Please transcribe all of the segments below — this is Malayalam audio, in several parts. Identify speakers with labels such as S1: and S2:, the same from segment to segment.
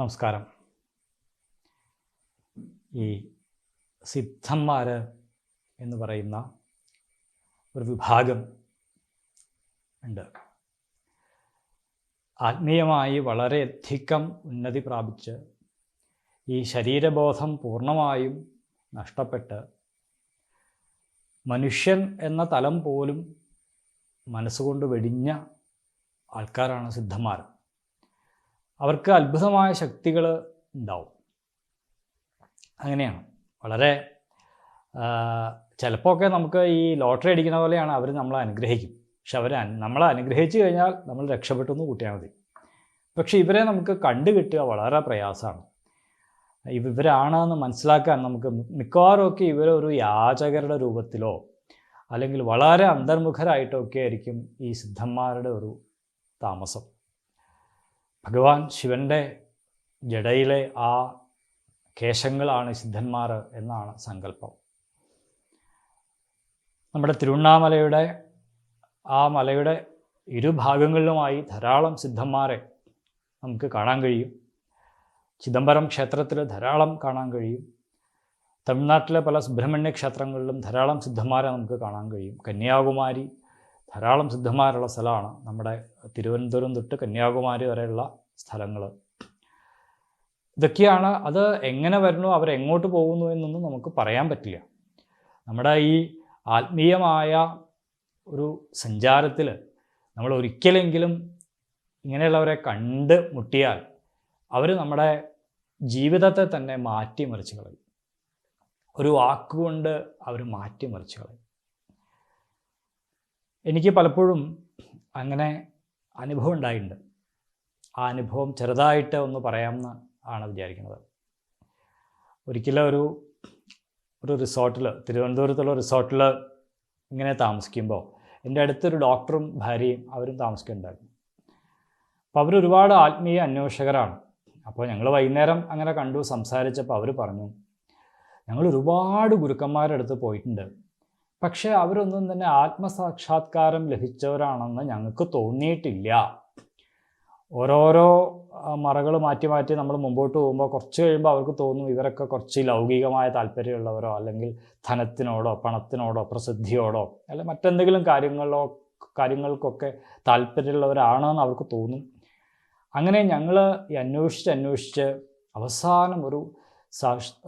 S1: നമസ്കാരം. ഈ സിദ്ധന്മാർ എന്ന് പറയുന്ന ഒരു വിഭാഗം ഉണ്ട്. ആത്മീയമായി വളരെയധികം ഉന്നതി പ്രാപിച്ച് ഈ ശരീരബോധം പൂർണമായും നഷ്ടപ്പെട്ട് മനുഷ്യൻ എന്ന തലം പോലും മനസ്സുകൊണ്ട് വെടിഞ്ഞ ആൾക്കാരാണ് സിദ്ധന്മാർ അവർക്ക് അത്ഭുതമായ ശക്തികൾ ഉണ്ടാവും. അങ്ങനെയാണ്. വളരെ ചിലപ്പോൾ ഒക്കെ നമുക്ക് ഈ ലോട്ടറി അടിക്കുന്ന പോലെയാണ് അവർ നമ്മളെ അനുഗ്രഹിക്കും. പക്ഷെ അവർ നമ്മളെ അനുഗ്രഹിച്ചു കഴിഞ്ഞാൽ നമ്മൾ രക്ഷപ്പെട്ടു എന്ന് കൂട്ടിയാൽ മതി. പക്ഷെ ഇവരെ നമുക്ക് കണ്ടു കിട്ടുക വളരെ പ്രയാസമാണ്. ഇവരാണെന്ന് മനസ്സിലാക്കാൻ നമുക്ക് മിക്കവാറും ഒക്കെ ഇവരൊരു യാചകരുടെ രൂപത്തിലോ അല്ലെങ്കിൽ വളരെ അന്തർമുഖരായിട്ടൊക്കെ ആയിരിക്കും ഈ സിദ്ധന്മാരുടെ ഒരു താമസം. ഭഗവാൻ ശിവന്റെ ജടയിലെ ആ കേശങ്ങളാണ് സിദ്ധന്മാർ എന്നാണ് സങ്കല്പം. നമ്മുടെ തിരുവണ്ണാമലയുടെ ആ മലയുടെ ഇരുഭാഗങ്ങളിലുമായി ധാരാളം സിദ്ധന്മാരെ നമുക്ക് കാണാൻ കഴിയും. ചിദംബരം ക്ഷേത്രത്തിൽ ധാരാളം കാണാൻ കഴിയും. തമിഴ്നാട്ടിലെ പല സുബ്രഹ്മണ്യ ക്ഷേത്രങ്ങളിലും ധാരാളം സിദ്ധന്മാരെ നമുക്ക് കാണാൻ കഴിയും. കന്യാകുമാരി ധാരാളം സിദ്ധന്മാരുള്ള സ്ഥലമാണ് നമ്മുടെ തിരുവനന്തപുരം തൊട്ട് കന്യാകുമാരി വരെയുള്ള സ്ഥലങ്ങൾ ഇതൊക്കെയാണ് അത് എങ്ങനെ വരുന്നു അവരെങ്ങോട്ട് പോകുന്നു എന്നൊന്നും നമുക്ക് പറയാൻ പറ്റില്ല. നമ്മുടെ ഈ ആത്മീയമായ ഒരു സഞ്ചാരത്തിൽ നമ്മൾ ഒരിക്കലെങ്കിലും ഇങ്ങനെയുള്ളവരെ കണ്ട് മുട്ടിയാൽ അവർ നമ്മുടെ ജീവിതത്തെ തന്നെ മാറ്റിമറിച്ച് കളയും. ഒരു വാക്കുകൊണ്ട് അവർ മാറ്റിമറിച്ച് കളയും. എനിക്ക് പലപ്പോഴും അങ്ങനെ അനുഭവം ഉണ്ടായിട്ടുണ്ട്. ആ അനുഭവം ചെറുതായിട്ട് ഒന്ന് പറയാമെന്ന് ആണ് വിചാരിക്കുന്നത്. ഒരിക്കലും ഒരു ഒരു റിസോർട്ടിൽ തിരുവനന്തപുരത്തുള്ള റിസോർട്ടിൽ ഇങ്ങനെ താമസിക്കുമ്പോൾ എന്റെ അടുത്തൊരു ഡോക്ടറും ഭാര്യയും അവരും താമസിക്കുന്നുണ്ടായിരുന്നു. അപ്പോൾ അവരൊരുപാട് ആത്മീയ അന്വേഷകരാണ്. അപ്പോൾ ഞങ്ങൾ വൈകുന്നേരം അങ്ങനെ കണ്ടു സംസാരിച്ചപ്പോൾ അവർ പറഞ്ഞു ഞങ്ങൾ ഒരുപാട് ഗുരുക്കന്മാരുടെ അടുത്ത് പോയിട്ടുണ്ട്. പക്ഷേ അവരൊന്നും തന്നെ ആത്മസാക്ഷാത്കാരം ലഭിച്ചവരാണെന്ന് ഞങ്ങൾക്ക് തോന്നിയിട്ടില്ല. ഓരോരോ മറകൾ മാറ്റി മാറ്റി നമ്മൾ മുമ്പോട്ട് പോകുമ്പോൾ കുറച്ച് കഴിയുമ്പോൾ അവർക്ക് തോന്നും ഇവരൊക്കെ കുറച്ച് ലൗകികമായ താല്പര്യമുള്ളവരോ അല്ലെങ്കിൽ ധനത്തിനോടോ പണത്തിനോടോ പ്രസിദ്ധിയോടോ അല്ലെങ്കിൽ മറ്റെന്തെങ്കിലും കാര്യങ്ങളോ കാര്യങ്ങൾക്കൊക്കെ താല്പര്യമുള്ളവരാണെന്ന് അവർക്ക് തോന്നും. അങ്ങനെ ഞങ്ങൾ അന്വേഷിച്ച് അന്വേഷിച്ച് അവസാനം ഒരു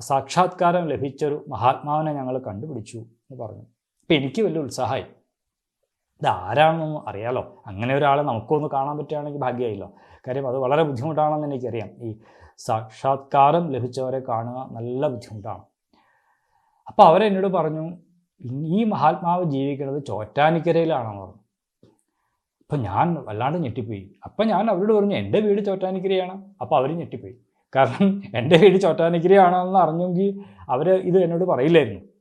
S1: സാക്ഷാത്കാരം ലഭിച്ചൊരു മഹാത്മാവിനെ ഞങ്ങൾ കണ്ടുപിടിച്ചു എന്ന് പറഞ്ഞു. അപ്പം എനിക്ക് വലിയ ഉത്സാഹമായി. ഇത് ആരാണെന്നൊന്നും അറിയാലോ. അങ്ങനെ ഒരാളെ നമുക്കൊന്ന് കാണാൻ പറ്റുകയാണെങ്കിൽ ഭാഗ്യമായില്ലോ. കാര്യം അത് വളരെ ബുദ്ധിമുട്ടാണെന്ന് എനിക്കറിയാം. ഈ സാക്ഷാത്കാരം ലഭിച്ചവരെ കാണുക നല്ല ബുദ്ധിമുട്ടാണ്. അപ്പോൾ അവരെന്നോട് പറഞ്ഞു ഈ മഹാത്മാവ് ജീവിക്കുന്നത് ചോറ്റാനിക്കരയിലാണെന്ന് പറഞ്ഞു. അപ്പം ഞാൻ വല്ലാണ്ട് ഞെട്ടിപ്പോയി. അപ്പം ഞാൻ അവരോട് പറഞ്ഞു എന്റെ വീട് ചോറ്റാനിക്കരയാണ്. അപ്പോൾ അവർ ഞെട്ടിപ്പോയി. കാരണം എന്റെ വീട് ചോറ്റാനിക്കരയാണെന്ന് അറിഞ്ഞെങ്കിൽ അവർ ഇത് എന്നോട് പറയില്ലായിരുന്നു.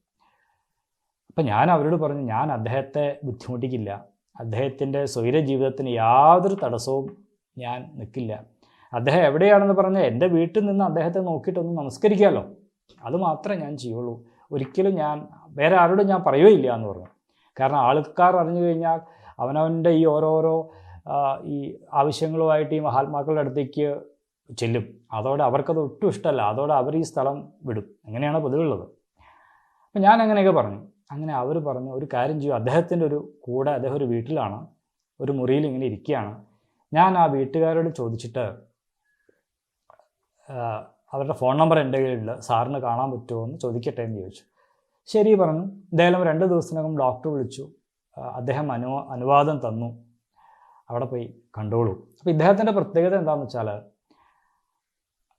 S1: അപ്പം ഞാൻ അവരോട് പറഞ്ഞു ഞാൻ അദ്ദേഹത്തെ ബുദ്ധിമുട്ടിക്കില്ല. അദ്ദേഹത്തിന്റെ സ്വൈര ജീവിതത്തിന് യാതൊരു തടസ്സവും ഞാൻ നിൽക്കില്ല അദ്ദേഹം എവിടെയാണെന്ന് പറഞ്ഞാൽ എന്റെ വീട്ടിൽ നിന്ന് അദ്ദേഹത്തെ നോക്കിയിട്ടൊന്ന് നമസ്കരിക്കാമല്ലോ അത് മാത്രമേ ഞാൻ ചെയ്യുള്ളൂ. ഒരിക്കലും ഞാൻ വേറെ ആരോടും ഞാൻ പറയുകയില്ല എന്ന് പറഞ്ഞു. കാരണം ആൾക്കാർ അറിഞ്ഞു കഴിഞ്ഞാൽ അവനവന്റെ ഈ ഓരോരോ ഈ ആവശ്യങ്ങളുമായിട്ട് ഈ മഹാത്മാക്കളുടെ അടുത്തേക്ക് ചെല്ലും. അതോടെ അവർക്കത് ഒട്ടും ഇഷ്ടമല്ല. അതോടെ അവർ ഈ സ്ഥലം വിടും. അങ്ങനെയാണ് പൊതുവുള്ളത് അപ്പം ഞാൻ അങ്ങനെയൊക്കെ പറഞ്ഞു. അങ്ങനെ അവർ പറഞ്ഞു ഒരു കാര്യം ചെയ്യും. അദ്ദേഹത്തിന്റെ ഒരു കൂടെ അദ്ദേഹം ഒരു വീട്ടിലാണ്. ഒരു മുറിയിൽ ഇങ്ങനെ ഇരിക്കുകയാണ്. ഞാൻ ആ വീട്ടുകാരോട് ചോദിച്ചിട്ട് അവരുടെ ഫോൺ നമ്പർ എന്റെ കയ്യിലുണ്ട് സാറിന് കാണാൻ പറ്റുമോ എന്ന് ചോദിക്കട്ടെ എന്ന് ചോദിച്ചു. ശരി പറഞ്ഞു. എന്തായാലും രണ്ട് ദിവസത്തിനകം ഡോക്ടർ വിളിച്ചു. അദ്ദേഹം അനു അനുവാദം തന്നു. അവിടെ പോയി കണ്ടോളൂ. അപ്പോൾ ഇദ്ദേഹത്തിന്റെ പ്രത്യേകത എന്താണെന്ന് വെച്ചാൽ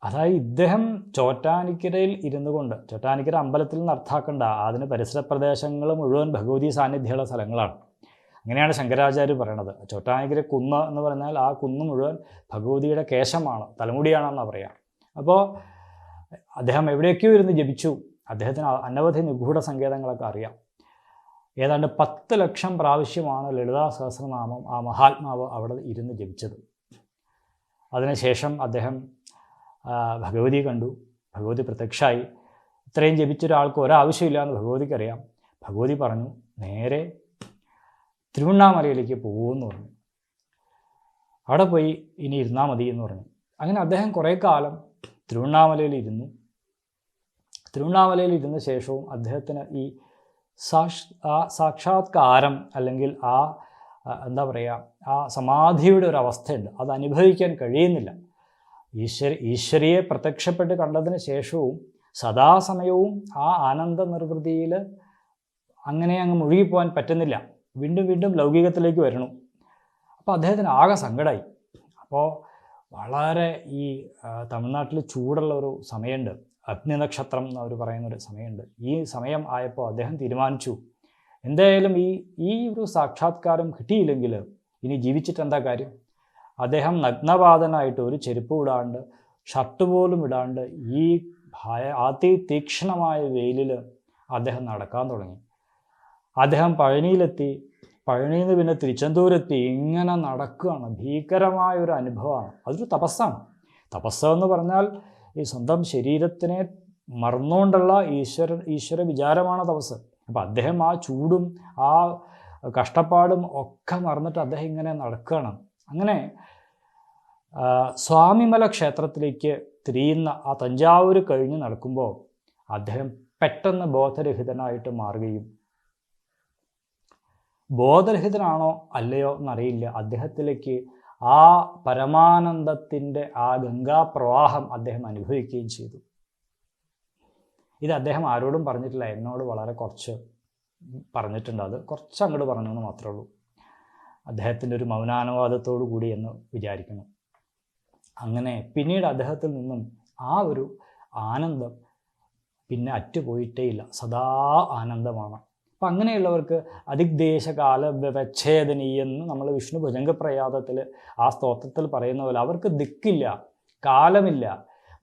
S1: അതായത് ഇദ്ദേഹം ചോറ്റാനിക്കരയിൽ ഇരുന്നു കൊണ്ട് ചോറ്റാനിക്കര അമ്പലത്തിൽ നിന്ന് അർത്ഥാക്കണ്ട അതിന് പരിസര പ്രദേശങ്ങൾ മുഴുവൻ ഭഗവതി സാന്നിധ്യമുള്ള സ്ഥലങ്ങളാണ്. അങ്ങനെയാണ് ശങ്കരാചാര്യ പറയണത്. ചോറ്റാനിക്കര കുന്ന് എന്ന് പറഞ്ഞാൽ ആ കുന്ന് മുഴുവൻ ഭഗവതിയുടെ കേശമാണ് തലമുടിയാണെന്നാണ് പറയാം. അപ്പോൾ അദ്ദേഹം എവിടെയൊക്കെയോ ഇരുന്ന് ജപിച്ചു. അദ്ദേഹത്തിന് അനവധി നിഗൂഢ സങ്കേതങ്ങളൊക്കെ അറിയാം. ഏതാണ്ട് പത്ത് ലക്ഷം പ്രാവശ്യമാണ് ലളിതാ സഹസ്രനാമം ആ മഹാത്മാവ് അവിടെ ഇരുന്ന് ജപിച്ചത്. അതിനുശേഷം അദ്ദേഹം ഭഗവതി കണ്ടു. ഭഗവതി പ്രത്യക്ഷമായി ഇത്രയും ജപിച്ച ഒരാൾക്ക് ഒരാവശ്യമില്ല എന്ന് ഭഗവതിക്കറിയാം. ഭഗവതി പറഞ്ഞു നേരെ തിരുവണ്ണാമലയിലേക്ക് പോകുമെന്ന് പറഞ്ഞു. അവിടെ പോയി ഇനി ഇരുന്നാൽ മതി എന്ന് പറഞ്ഞു. അങ്ങനെ അദ്ദേഹം കുറേ കാലം തിരുവണ്ണാമലയിൽ ഇരുന്നു. തിരുവണ്ണാമലയിൽ ഇരുന്ന ശേഷവും അദ്ദേഹത്തിന് ഈ സാക്ഷ് ആ സാക്ഷാത്കാരം അല്ലെങ്കിൽ ആ, എന്താ പറയുക ആ സമാധിയുടെ ഒരു അവസ്ഥയുണ്ട്. അത് അനുഭവിക്കാൻ കഴിയുന്നില്ല. ഈശ്വര ഈശ്വരിയെ പ്രത്യക്ഷപ്പെട്ട് കണ്ടതിന് ശേഷവും സദാസമയവും ആ ആനന്ദ നിർവൃതിയിൽ അങ്ങനെ അങ്ങ് മുഴുകിപ്പോകാൻ പറ്റുന്നില്ല. വീണ്ടും വീണ്ടും ലൗകികത്തിലേക്ക് വരണം. അപ്പോൾ അദ്ദേഹത്തിന് ആകെ സങ്കടമായി അപ്പോൾ വളരെ ഈ തമിഴ്നാട്ടിൽ ചൂടുള്ള ഒരു സമയമുണ്ട്. അഗ്നി നക്ഷത്രം എന്ന് അവർ പറയുന്നൊരു സമയമുണ്ട്. ഈ സമയം ആയപ്പോൾ അദ്ദേഹം തീരുമാനിച്ചു. എന്തായാലും ഈ ഈ ഒരു സാക്ഷാത്കാരം കിട്ടിയില്ലെങ്കിൽ ഇനി ജീവിച്ചിട്ട് എന്താ കാര്യം? അദ്ദേഹം നഗ്നപാതനായിട്ട് ഒരു ചെരുപ്പ് ഇടാണ്ട് ഷർട്ട് പോലും ഇടാണ്ട് ഈ ഭയ അതിതീക്ഷ്ണമായ വെയിലിൽ അദ്ദേഹം നടക്കാൻ തുടങ്ങി. അദ്ദേഹം പഴനിയിലെത്തി. പഴനിയിൽ നിന്ന് പിന്നെ തിരുച്ചെന്തൂരെത്തി. ഇങ്ങനെ നടക്കുകയാണ്. ഭീകരമായ ഒരു അനുഭവമാണ്. അതൊരു തപസ്സാണ്. തപസ് എന്ന് പറഞ്ഞാൽ ഈ സ്വന്തം ശരീരത്തിനെ മറന്നുകൊണ്ടുള്ള ഈശ്വര ഈശ്വര വിചാരമാണ് തപസ് അപ്പം അദ്ദേഹം ആ ചൂടും ആ കഷ്ടപ്പാടും ഒക്കെ മറന്നിട്ട് അദ്ദേഹം ഇങ്ങനെ നടക്കുകയാണ്. അങ്ങനെ സ്വാമിമല ക്ഷേത്രത്തിലേക്ക് തിരിയുന്ന ആ തഞ്ചാവൂർ കഴിഞ്ഞ് നടക്കുമ്പോൾ അദ്ദേഹം പെട്ടെന്ന് ബോധരഹിതനായിട്ട് മാറുകയും ബോധരഹിതനാണോ അല്ലയോ എന്നറിയില്ല. അദ്ദേഹത്തിലേക്ക് ആ പരമാനന്ദത്തിന്റെ ആ ഗംഗാപ്രവാഹം അദ്ദേഹം അനുഭവിക്കുകയും ചെയ്തു. ഇത് അദ്ദേഹം ആരോടും പറഞ്ഞിട്ടില്ല. എന്നോട് വളരെ കുറച്ച് പറഞ്ഞിട്ടുണ്ട്. അത് കുറച്ച് അങ്ങോട്ട് പറഞ്ഞു എന്ന് മാത്രമേ ഉള്ളൂ. അദ്ദേഹത്തിന്റെ ഒരു മൗനാനുവാദത്തോടു കൂടി എന്ന് വിചാരിക്കുന്നു. അങ്ങനെ പിന്നീട് അദ്ദേഹത്തിൽ നിന്നും ആ ഒരു ആനന്ദം പിന്നെ അറ്റുപോയിട്ടേയില്ല സദാ ആനന്ദമാണ്. അപ്പം അങ്ങനെയുള്ളവർക്ക് അതിഗ്ദേശകാല വ്യവച്ഛേദനീയെന്ന് നമ്മൾ വിഷ്ണു ഭുജംഗപ്രയാതത്തിൽ ആ സ്തോത്രത്തിൽ പറയുന്ന പോലെ അവർക്ക് ദിക്കില്ല കാലമില്ല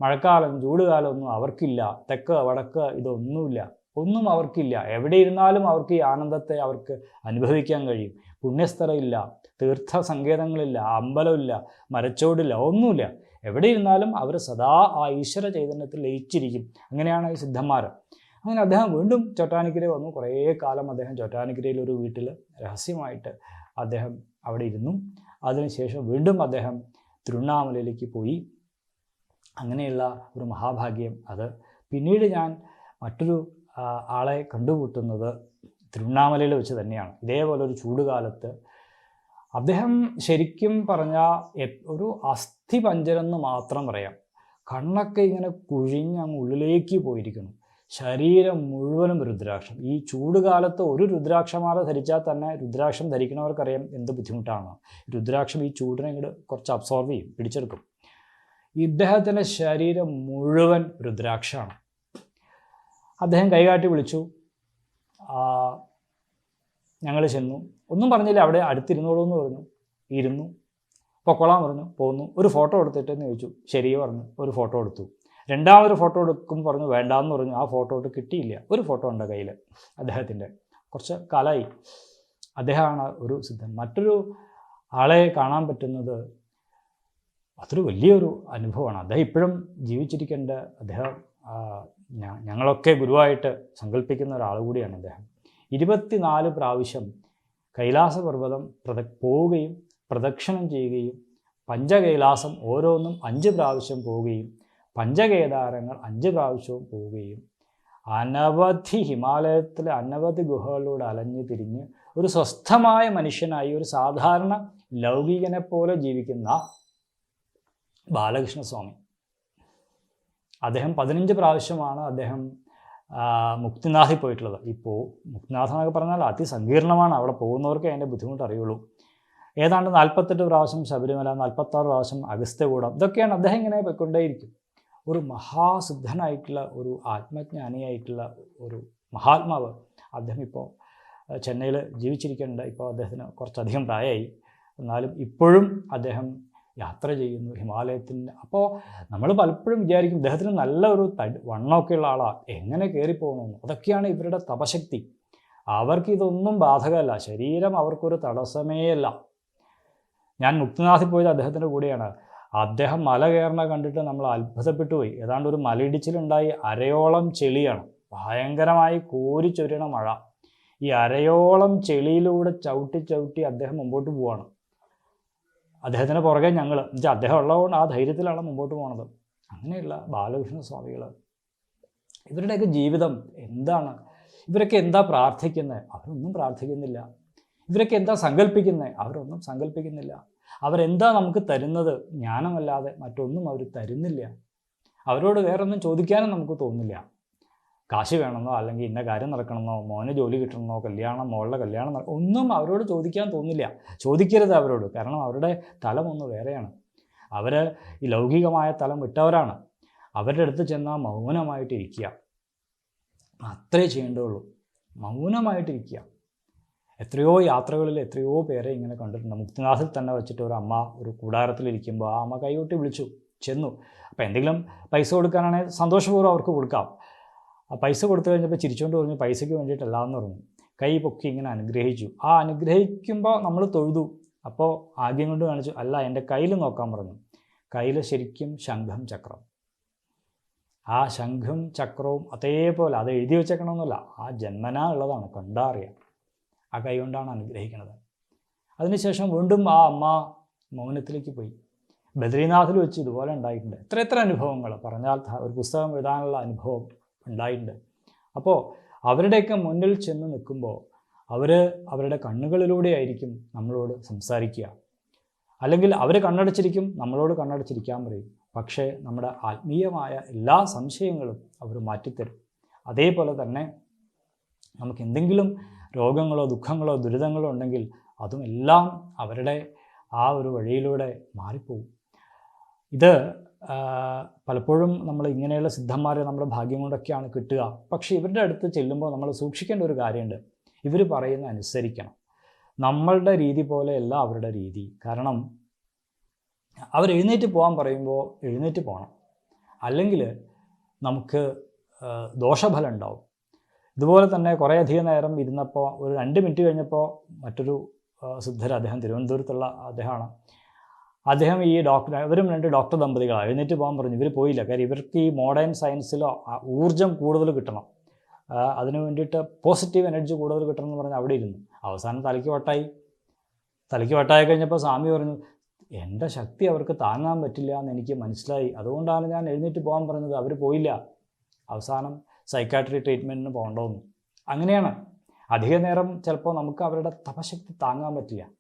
S1: മഴക്കാലം ചൂടുകാലം ഒന്നും അവർക്കില്ല തെക്ക് വടക്ക് ഇതൊന്നുമില്ല. ഒന്നും അവർക്കില്ല. എവിടെ ഇരുന്നാലും അവർക്ക് ഈ ആനന്ദത്തെ അവർക്ക് അനുഭവിക്കാൻ കഴിയും. പുണ്യസ്ഥലമില്ല തീർത്ഥ സങ്കേതങ്ങളില്ല അമ്പലമില്ല മരച്ചോടില്ല ഒന്നുമില്ല. എവിടെ ഇരുന്നാലും അവർ സദാ ആ ഈശ്വര ചൈതന്യത്തിൽ ലയിച്ചിരിക്കും. അങ്ങനെയാണ് ഈ സിദ്ധന്മാർ. അങ്ങനെ അദ്ദേഹം വീണ്ടും ചോറ്റാനിക്കര വന്നു. കുറേ കാലം അദ്ദേഹം ചോറ്റാനിക്കരയിൽ ഒരു വീട്ടിൽ രഹസ്യമായിട്ട് അദ്ദേഹം അവിടെ ഇരുന്നു. അതിനുശേഷം വീണ്ടും അദ്ദേഹം തിരുവണ്ണാമലയിലേക്ക് പോയി. അങ്ങനെയുള്ള ഒരു മഹാഭാഗ്യം അത്. പിന്നീട് ഞാൻ മറ്റൊരു ആളെ കണ്ടുമുട്ടുന്നത് തിരുവണ്ണാമലയിൽ വെച്ച് തന്നെയാണ്. ഇതേപോലെ ഒരു ചൂടുകാലത്ത് അദ്ദേഹം ശരിക്കും പറഞ്ഞാൽ ഒരു അസ്ഥി പഞ്ചരെന്ന് മാത്രം പറയാം. കണ്ണൊക്കെ ഇങ്ങനെ കുഴിഞ്ഞ് അങ്ങ് ഉള്ളിലേക്ക് പോയിരിക്കുന്നു. ശരീരം മുഴുവനും രുദ്രാക്ഷം. ഈ ചൂടുകാലത്ത് ഒരു രുദ്രാക്ഷമാല ധരിച്ചാൽ തന്നെ രുദ്രാക്ഷം ധരിക്കുന്നവർക്കറിയാം എന്ത് ബുദ്ധിമുട്ടാണ്. രുദ്രാക്ഷം ഈ ചൂടിനെ ഇങ്ങോട്ട് കുറച്ച് അബ്സോർവ് ചെയ്യും പിടിച്ചെടുക്കും. ഇദ്ദേഹത്തിന്റെ ശരീരം മുഴുവൻ രുദ്രാക്ഷമാണ്. അദ്ദേഹം കൈകാട്ടി വിളിച്ചു. ഞങ്ങൾ ചെന്നു. ഒന്നും പറഞ്ഞില്ല അവിടെ അടുത്തിരുന്നോളൂ എന്ന് പറഞ്ഞു. ഇരുന്നു. പൊക്കോളാൻ പറഞ്ഞു. പോന്നു. ഒരു ഫോട്ടോ എടുത്തിട്ട് എന്ന് ചോദിച്ചു. ശരി പറഞ്ഞു. ഒരു ഫോട്ടോ എടുത്തു. രണ്ടാമതൊരു ഫോട്ടോ എടുക്കും പറഞ്ഞു വേണ്ടാന്ന് പറഞ്ഞു. ആ ഫോട്ടോ ഇട്ട് കിട്ടിയില്ല. ഒരു ഫോട്ടോ ഉണ്ട് കയ്യിൽ അദ്ദേഹത്തിന്റെ. കുറച്ച് കാലമായി അദ്ദേഹമാണ് ഒരു സിദ്ധൻ. മറ്റൊരു ആളെ കാണാൻ പറ്റുന്നത് അതൊരു വലിയൊരു അനുഭവമാണ്. അദ്ദേഹം ഇപ്പോഴും ജീവിച്ചിരിക്കേണ്ട അദ്ദേഹം ഞങ്ങളൊക്കെ ഗുരുവായിട്ട് സങ്കല്പിക്കുന്ന ഒരാൾ കൂടിയാണ് അദ്ദേഹം ഇരുപത്തിനാല് പ്രാവശ്യം കൈലാസപർവതം പ്രദ പോവുകയും പ്രദക്ഷിണം ചെയ്യുകയും പഞ്ചകൈലാസം ഓരോന്നും അഞ്ച് പ്രാവശ്യം പോവുകയും പഞ്ചകേദാരങ്ങൾ അഞ്ച് പ്രാവശ്യവും പോവുകയും അനവധി ഹിമാലയത്തിലെ അനവധി ഗുഹകളിലൂടെ അലഞ്ഞു തിരിഞ്ഞ് ഒരു സ്വസ്ഥമായ മനുഷ്യനായി ഒരു സാധാരണ ലൗകികനെ പോലെ ജീവിക്കുന്ന ബാലകൃഷ്ണസ്വാമി. അദ്ദേഹം പതിനഞ്ച് പ്രാവശ്യമാണ് അദ്ദേഹം മുക്തിനാഥിൽ പോയിട്ടുള്ളത്. ഇപ്പോൾ മുക്തിനാഥ് എന്നൊക്കെ പറഞ്ഞാൽ അതിസങ്കീർണമാണ്. അവിടെ പോകുന്നവർക്ക് അതിന്റെ ബുദ്ധിമുട്ട് അറിയുള്ളൂ. ഏതാണ്ട് നാൽപ്പത്തെട്ട് പ്രാവശ്യം ശബരിമല നാൽപ്പത്താറ് പ്രാവശ്യം അഗസ്ത്യകൂടം ഇതൊക്കെയാണ് അദ്ദേഹം ഇങ്ങനെ പോയിക്കൊണ്ടേയിരിക്കും. ഒരു മഹാസിദ്ധനായിട്ടുള്ള ഒരു ആത്മജ്ഞാനിയായിട്ടുള്ള ഒരു മഹാത്മാവ് അദ്ദേഹം ഇപ്പോൾ ചെന്നൈയിൽ ജീവിച്ചിരിക്കുന്നുണ്ട് ഇപ്പോൾ അദ്ദേഹത്തിന് കുറച്ചധികം പ്രായമായി. എന്നാലും ഇപ്പോഴും അദ്ദേഹം യാത്ര ചെയ്യുന്നു ഹിമാലയത്തിന്റെ അപ്പോൾ നമ്മൾ പലപ്പോഴും വിചാരിക്കും ഇദ്ദേഹത്തിന് നല്ല ഒരു തടി വണ്ണമൊക്കെയുള്ള ആളാണ് എങ്ങനെ കയറിപ്പോകണമെന്ന് അതൊക്കെയാണ് ഇവരുടെ തപശക്തി. അവർക്ക് ഇതൊന്നും ബാധകമല്ല. ശരീരം അവർക്കൊരു തടസ്സമേ അല്ല. ഞാൻ മുക്തിനാഥിൽ പോയത് അദ്ദേഹത്തിന്റെ കൂടെയാണ്. അദ്ദേഹം മല കയറണ കണ്ടിട്ട് നമ്മൾ അത്ഭുതപ്പെട്ടു പോയി. ഏതാണ്ട് ഒരു മലയിടിച്ചിലുണ്ടായി അരയോളം ചെളിയാണ്. ഭയങ്കരമായി കോരിച്ചൊരിയണ മഴ. ഈ അരയോളം ചെളിയിലൂടെ ചവിട്ടി ചവിട്ടി അദ്ദേഹം മുമ്പോട്ട് പോവാണ്. അദ്ദേഹത്തിന് പുറകെ ഞങ്ങൾ എന്നുവെച്ചാൽ അദ്ദേഹം ഉള്ളതുകൊണ്ട് ആ ധൈര്യത്തിലാണ് മുമ്പോട്ട് പോണത്. അങ്ങനെയുള്ള ബാലകൃഷ്ണ സ്വാമികൾ ഇവരുടെയൊക്കെ ജീവിതം എന്താണ്? ഇവരൊക്കെ എന്താ പ്രാർത്ഥിക്കുന്നത് അവരൊന്നും പ്രാർത്ഥിക്കുന്നില്ല. ഇവരൊക്കെ എന്താ സങ്കല്പിക്കുന്നത് അവരൊന്നും സങ്കല്പിക്കുന്നില്ല അവരെന്താ നമുക്ക് തരുന്നത്? ജ്ഞാനമല്ലാതെ മറ്റൊന്നും അവർ തരുന്നില്ല. അവരോട് വേറൊന്നും ചോദിക്കാനും നമുക്ക് തോന്നില്ല കാശ് വേണമെന്നോ അല്ലെങ്കിൽ ഇന്ന കാര്യം നടക്കണമെന്നോ മോനെ ജോലി കിട്ടണമെന്നോ കല്യാണം മോളുടെ കല്യാണം ഒന്നും അവരോട് ചോദിക്കാൻ തോന്നില്ല. ചോദിക്കരുത് അവരോട്. കാരണം അവരുടെ തലം ഒന്ന് വേറെയാണ്. അവർ ഈ ലൗകികമായ തലം വിട്ടവരാണ്. അവരുടെ അടുത്ത് ചെന്നാൽ മൗനമായിട്ടിരിക്കുക അത്രേ ചെയ്യേണ്ടതുള്ളൂ മൗനമായിട്ടിരിക്കുക എത്രയോ യാത്രകളിൽ എത്രയോ പേരെ ഇങ്ങനെ കണ്ടിട്ടുണ്ട്. മുക്തിനാഥിൽ തന്നെ വെച്ചിട്ട് ഒരു അമ്മ ഒരു കൂടാരത്തിലിരിക്കുമ്പോൾ ആ അമ്മ കൈകൊട്ടി വിളിച്ചു. ചെന്നു. അപ്പോൾ എന്തെങ്കിലും പൈസ കൊടുക്കാനാണെങ്കിൽ സന്തോഷപൂർവം അവർക്ക് കൊടുക്കാം. ആ പൈസ കൊടുത്തു കഴിഞ്ഞപ്പോൾ ചിരിച്ചുകൊണ്ട് പറഞ്ഞു പൈസയ്ക്ക് വേണ്ടിയിട്ടല്ല എന്ന് പറഞ്ഞു. കൈ പൊക്കി ഇങ്ങനെ അനുഗ്രഹിച്ചു. ആ അനുഗ്രഹിക്കുമ്പോൾ നമ്മൾ തൊഴുതു. അപ്പോൾ ആദ്യം കൊണ്ട് കാണിച്ചു അല്ല എന്റെ കയ്യിൽ നോക്കാൻ പറഞ്ഞു. കയ്യിൽ ശരിക്കും ശംഖം ചക്രം. ആ ശംഖും ചക്രവും അതേപോലെ അത് എഴുതി വെച്ചേക്കണമെന്നല്ല ആ ജന്മന ഉള്ളതാണ് കണ്ടാ അറിയാം. ആ കൈ കൊണ്ടാണ് അനുഗ്രഹിക്കുന്നത്. അതിനുശേഷം വീണ്ടും ആ അമ്മ മൗനത്തിലേക്ക് പോയി. ബദ്രീനാഥിൽ വെച്ച് ഇതുപോലെ ഉണ്ടായിട്ടുണ്ട്. എത്ര എത്ര അനുഭവങ്ങൾ പറഞ്ഞാൽ ഒരു പുസ്തകം എഴുതാനുള്ള അനുഭവം. ഉണ്ടായിട്ടുണ്ട്. അപ്പോൾ അവരുടെയൊക്കെ മുന്നിൽ ചെന്ന് നിൽക്കുമ്പോൾ അവർ അവരുടെ കണ്ണുകളിലൂടെ ആയിരിക്കും നമ്മളോട് സംസാരിക്കുക. അല്ലെങ്കിൽ അവർ കണ്ണടച്ചിരിക്കും നമ്മളോട് കണ്ണടച്ചിരിക്കാൻ പറയും. പക്ഷേ നമ്മുടെ ആത്മീയമായ എല്ലാ സംശയങ്ങളും അവർ മാറ്റിത്തരും. അതേപോലെ തന്നെ നമുക്ക് എന്തെങ്കിലും രോഗങ്ങളോ ദുഃഖങ്ങളോ ദുരിതങ്ങളോ ഉണ്ടെങ്കിൽ അതുമെല്ലാം അവരുടെ ആ ഒരു വഴിയിലൂടെ മാറിപ്പോവും. ഇത് പലപ്പോഴും നമ്മൾ ഇങ്ങനെയുള്ള സിദ്ധന്മാരെ നമ്മുടെ ഭാഗ്യം കൊണ്ടൊക്കെയാണ് കിട്ടുക. പക്ഷേ ഇവരുടെ അടുത്ത് ചെല്ലുമ്പോൾ നമ്മൾ സൂക്ഷിക്കേണ്ട ഒരു കാര്യമുണ്ട്. ഇവർ പറയുന്ന അനുസരിക്കണം. നമ്മളുടെ രീതി പോലെയല്ല അവരുടെ രീതി. കാരണം അവർ എഴുന്നേറ്റ് പോകാൻ പറയുമ്പോൾ എഴുന്നേറ്റ് പോകണം. അല്ലെങ്കിൽ നമുക്ക് ദോഷഫലം ഉണ്ടാവും. ഇതുപോലെ തന്നെ കുറേയധികം നേരം ഇരുന്നപ്പോൾ ഒരു രണ്ട് മിനിറ്റ് കഴിഞ്ഞപ്പോൾ മറ്റൊരു സിദ്ധർ അദ്ദേഹം തിരുവനന്തപുരത്തുള്ള അദ്ദേഹമാണ്. അദ്ദേഹം ഈ ഡോക്ടർ ഇവരും രണ്ട് ഡോക്ടർ ദമ്പതികളാണ് എഴുന്നേറ്റ് പോകാൻ പറഞ്ഞു. ഇവർ പോയില്ല. കാര്യം ഇവർക്ക് ഈ മോഡേൺ സയൻസിലോ ഊർജം കൂടുതൽ കിട്ടണം. അതിനു വേണ്ടിയിട്ട് പോസിറ്റീവ് എനർജി കൂടുതൽ കിട്ടണം എന്ന് പറഞ്ഞ് അവിടെ ഇരുന്നു. അവസാനം തലയ്ക്ക് വട്ടായി. തലയ്ക്ക് വട്ടായി കഴിഞ്ഞപ്പോൾ സ്വാമി പറഞ്ഞു എന്റെ ശക്തി അവർക്ക് താങ്ങാൻ പറ്റില്ല എന്ന് എനിക്ക് മനസ്സിലായി. അതുകൊണ്ടാണ് ഞാൻ എഴുന്നേറ്റ് പോകാൻ പറഞ്ഞത്. അവർ പോയില്ല. അവസാനം സൈക്കാട്രി ട്രീറ്റ്മെന്റിന് പോകേണ്ടതെന്ന് അങ്ങനെയാണ്. അധിക നേരം ചിലപ്പോൾ നമുക്ക് അവരുടെ തപശക്തി താങ്ങാൻ പറ്റില്ല.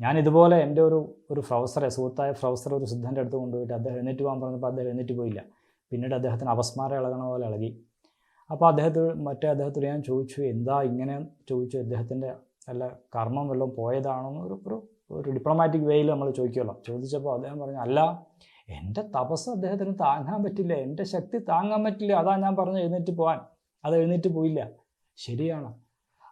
S1: ഞാൻ ഇതുപോലെ എന്റെ ഒരു ഒരു ഫ്രൗസറെ സുഹൃത്തായ പ്രൊഫസർ ഒരു സിദ്ധന്റെ അടുത്ത് കൊണ്ടുപോയിട്ട് അദ്ദേഹം എഴുന്നേറ്റ് പോകാൻ പറഞ്ഞപ്പോൾ അദ്ദേഹം എഴുന്നേറ്റ് പോയില്ല. പിന്നീട് അദ്ദേഹത്തിന് അപസ്മാരം ഇളകണ പോലെ ഇളകി. അപ്പോൾ അദ്ദേഹത്തോട് മറ്റേ അദ്ദേഹത്തോട് ഞാൻ ചോദിച്ചു എന്താ ഇങ്ങനെ? ചോദിച്ചു. അദ്ദേഹത്തിന്റെ നല്ല കർമ്മം വല്ലതും പോയതാണോ? ഒരു ഒരു ഡിപ്ലോമാറ്റിക് വേയിൽ നമ്മൾ ചോദിക്കുമല്ലോ. ചോദിച്ചപ്പോൾ അദ്ദേഹം പറഞ്ഞു അല്ല എന്റെ തപസ് അദ്ദേഹത്തിന് താങ്ങാൻ പറ്റില്ല. എന്റെ ശക്തി താങ്ങാൻ പറ്റില്ല. അതാ ഞാൻ പറഞ്ഞു എഴുന്നേറ്റ് പോകാൻ. അത് എഴുന്നേറ്റ് പോയില്ല. ശരിയാണ്.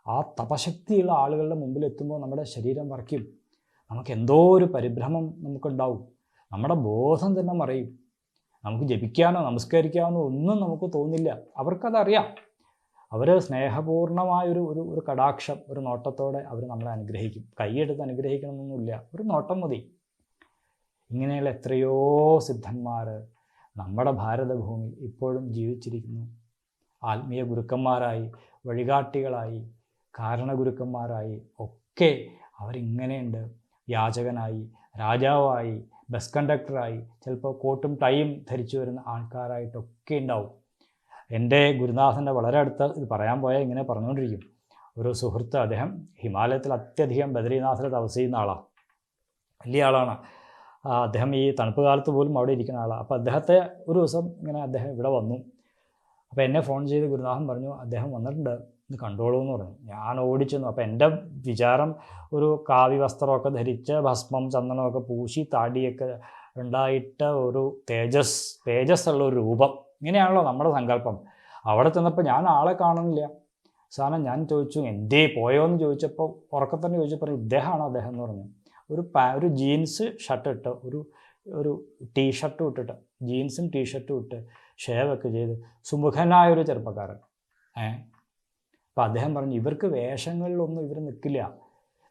S1: ആ തപശക്തിയുള്ള ആളുകളുടെ മുമ്പിൽ എത്തുമ്പോൾ നമ്മുടെ ശരീരം വറയ്ക്കും. നമുക്ക് എന്തോ ഒരു പരിഭ്രമം നമുക്കുണ്ടാവും. നമ്മുടെ ബോധം തന്നെ മറയും. നമുക്ക് ജപിക്കാനോ നമസ്കരിക്കാനോ ഒന്നും നമുക്ക് തോന്നില്ല. അവർക്കതറിയാം. അവർ സ്നേഹപൂർണമായൊരു ഒരു ഒരു കടാക്ഷം ഒരു നോട്ടത്തോടെ അവർ നമ്മളെ അനുഗ്രഹിക്കും. കൈയെടുത്ത് അനുഗ്രഹിക്കണമെന്നൊന്നുമില്ല. ഒരു നോട്ടം മതി. ഇങ്ങനെയുള്ള എത്രയോ സിദ്ധന്മാർ നമ്മുടെ ഭാരതഭൂമി ഇപ്പോഴും ജീവിച്ചിരിക്കുന്നു. ആത്മീയ ഗുരുക്കന്മാരായി വഴികാട്ടികളായി കാരണഗുരുക്കന്മാരായി ഒക്കെ അവരിങ്ങനെയുണ്ട്. യാചകനായി രാജാവായി ബസ് കണ്ടക്ടറായി ചിലപ്പോൾ കോട്ടും ടൈയും ധരിച്ചു വരുന്ന ആൾക്കാരായിട്ടൊക്കെ ഉണ്ടാവും. എന്റെ ഗുരുനാഥന്റെ വളരെ അടുത്ത് ഇത് പറയാൻ പോയാൽ ഇങ്ങനെ പറഞ്ഞുകൊണ്ടിരിക്കും. ഒരു സുഹൃത്ത് അദ്ദേഹം ഹിമാലയത്തിൽ അത്യധികം ബദ്രീനാഥിൽ തപസ് ചെയ്യുന്ന ആളാണ് വലിയ ആളാണ്. അദ്ദേഹം ഈ തണുപ്പ് കാലത്ത് പോലും അവിടെ ഇരിക്കുന്ന ആളാണ് അപ്പോൾ അദ്ദേഹത്തെ ഒരു ദിവസം ഇങ്ങനെ അദ്ദേഹം ഇവിടെ വന്നു. അപ്പോൾ എന്നെ ഫോൺ ചെയ്ത് ഗുരുനാഥൻ പറഞ്ഞു അദ്ദേഹം വന്നിട്ടുണ്ട്. ഇത് കണ്ടോളൂ എന്ന് പറഞ്ഞു. ഞാൻ ഓടിച്ചെന്നു. അപ്പോൾ എന്റെ വിചാരം ഒരു കാവി വസ്ത്രമൊക്കെ ധരിച്ച് ഭസ്മം ചന്ദനമൊക്കെ പൂശി താടിയൊക്കെ ഉണ്ടായിട്ട് ഒരു തേജസ് തേജസ് ഉള്ള ഒരു രൂപം. ഇങ്ങനെയാണല്ലോ നമ്മുടെ സങ്കല്പം. അവിടെ ചെന്നപ്പോൾ ഞാൻ ആളെ കാണുന്നില്ല. സാധനം ഞാൻ ചോദിച്ചു എന്തേ പോയോ എന്ന് ചോദിച്ചപ്പോൾ ഉറക്കത്തന്നെ ചോദിച്ചപ്പോൾ ഇദ്ദേഹമാണോ അദ്ദേഹം? എന്ന് പറഞ്ഞു. ഒരു പാ ഒരു ജീൻസ് ഷർട്ട് ഇട്ട് ഒരു ഒരു ടീ ഷർട്ടും ഇട്ടിട്ട് ജീൻസും ടീഷർട്ടും ഇട്ട് ഷേവൊക്കെ ചെയ്ത് സുമുഖനായ ഒരു ചെറുപ്പക്കാരൻ. ഏ അപ്പം അദ്ദേഹം പറഞ്ഞു ഇവർക്ക് വേഷങ്ങളിലൊന്നും ഇവർ നിൽക്കില്ല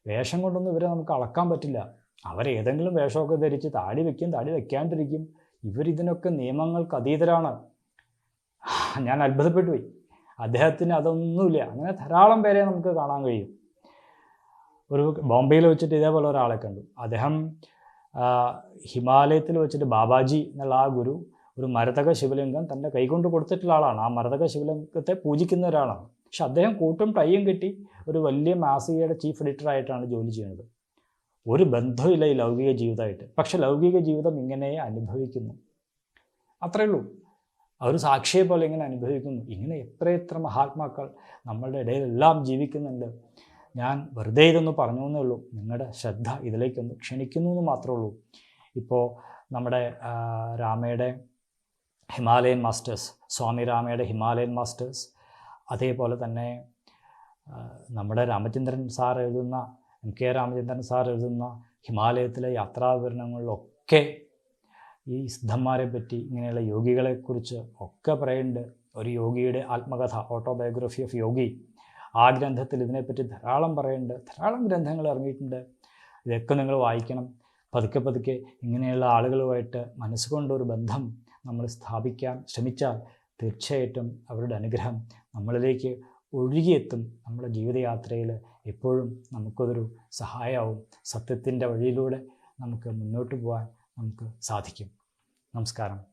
S1: വേഷം കൊണ്ടൊന്നും ഇവരെ നമുക്ക് അളക്കാൻ പറ്റില്ല. അവരേതെങ്കിലും വേഷമൊക്കെ ധരിച്ച് താടി വയ്ക്കും താടി വയ്ക്കാണ്ടിരിക്കും ഇവരിതിനൊക്കെ നിയമങ്ങൾക്ക് അതീതരാണ്. ഞാൻ അത്ഭുതപ്പെട്ടു പോയി. അദ്ദേഹത്തിന് അതൊന്നുമില്ല. അങ്ങനെ ധാരാളം പേരെ നമുക്ക് കാണാൻ കഴിയും. ഒരു ബോംബെയിൽ വെച്ചിട്ട് ഇതേപോലെ ഒരാളെ കണ്ടു. അദ്ദേഹം ഹിമാലയത്തിൽ വെച്ചിട്ട് ബാബാജി എന്നുള്ള ആ ഗുരു ഒരു മരതക ശിവലിംഗം തന്റെ കൈകൊണ്ട് കൊടുത്തിട്ടുള്ള ആളാണ്. ആ മരതക ശിവലിംഗത്തെ പൂജിക്കുന്ന ഒരാളാണ്. പക്ഷെ അദ്ദേഹം കൂട്ടും ടൈയും കിട്ടി. ഒരു വലിയ മാസികയുടെ ചീഫ് എഡിറ്ററായിട്ടാണ് ജോലി ചെയ്യുന്നത്. ഒരു ബന്ധമില്ല ഈ ലൗകിക ജീവിതമായിട്ട്. പക്ഷെ ലൗകിക ജീവിതം ഇങ്ങനെ അനുഭവിക്കുന്നു. അത്രയേ ഉള്ളൂ. അവർ സാക്ഷിയെ പോലെ ഇങ്ങനെ അനുഭവിക്കുന്നു. ഇങ്ങനെ എത്രയെത്ര മഹാത്മാക്കൾ നമ്മളുടെ ഇടയിലെല്ലാം ജീവിക്കുന്നുണ്ട്. ഞാൻ വെറുതെ ഇതൊന്ന് പറഞ്ഞു എന്നേ ഉള്ളൂ. നിങ്ങളുടെ ശ്രദ്ധ ഇതിലേക്കൊന്ന് ക്ഷണിക്കുന്നു എന്ന് മാത്രമേ ഉള്ളൂ. ഇപ്പോൾ നമ്മുടെ രാമയുടെ ഹിമാലയൻ മാസ്റ്റേഴ്സ് സ്വാമി രാമയുടെ ഹിമാലയൻ മാസ്റ്റേഴ്സ് അതേപോലെ തന്നെ നമ്മുടെ രാമചന്ദ്രൻ സാർ എഴുതുന്ന എം കെ രാമചന്ദ്രൻ സാർ എഴുതുന്ന ഹിമാലയത്തിലെ യാത്രാവിവരണങ്ങളിലൊക്കെ ഈ സിദ്ധന്മാരെ പറ്റി ഇങ്ങനെയുള്ള യോഗികളെക്കുറിച്ച് ഒക്കെ പറയുന്നുണ്ട് ഒരു യോഗിയുടെ ആത്മകഥ ഓട്ടോബയോഗ്രഫി ഓഫ് യോഗി. ആ ഗ്രന്ഥത്തിൽ ഇതിനെപ്പറ്റി ധാരാളം പറയുന്നുണ്ട് ധാരാളം ഗ്രന്ഥങ്ങൾ ഇറങ്ങിയിട്ടുണ്ട്. ഇതൊക്കെ നിങ്ങൾ വായിക്കണം. പതുക്കെ പതുക്കെ ഇങ്ങനെയുള്ള ആളുകളുമായിട്ട് മനസ്സുകൊണ്ടൊരു ബന്ധം നമ്മൾ സ്ഥാപിക്കാൻ ശ്രമിച്ചാൽ തീർച്ചയായിട്ടും അവരുടെ അനുഗ്രഹം നമ്മളിലേക്ക് ഒഴുകിയെത്തും. നമ്മുടെ ജീവിതയാത്രയിൽ എപ്പോഴും നമുക്കതൊരു സഹായമാവും. സത്യത്തിന്റെ വഴിയിലൂടെ നമുക്ക് മുന്നോട്ട് പോകാൻ നമുക്ക് സാധിക്കും. നമസ്കാരം.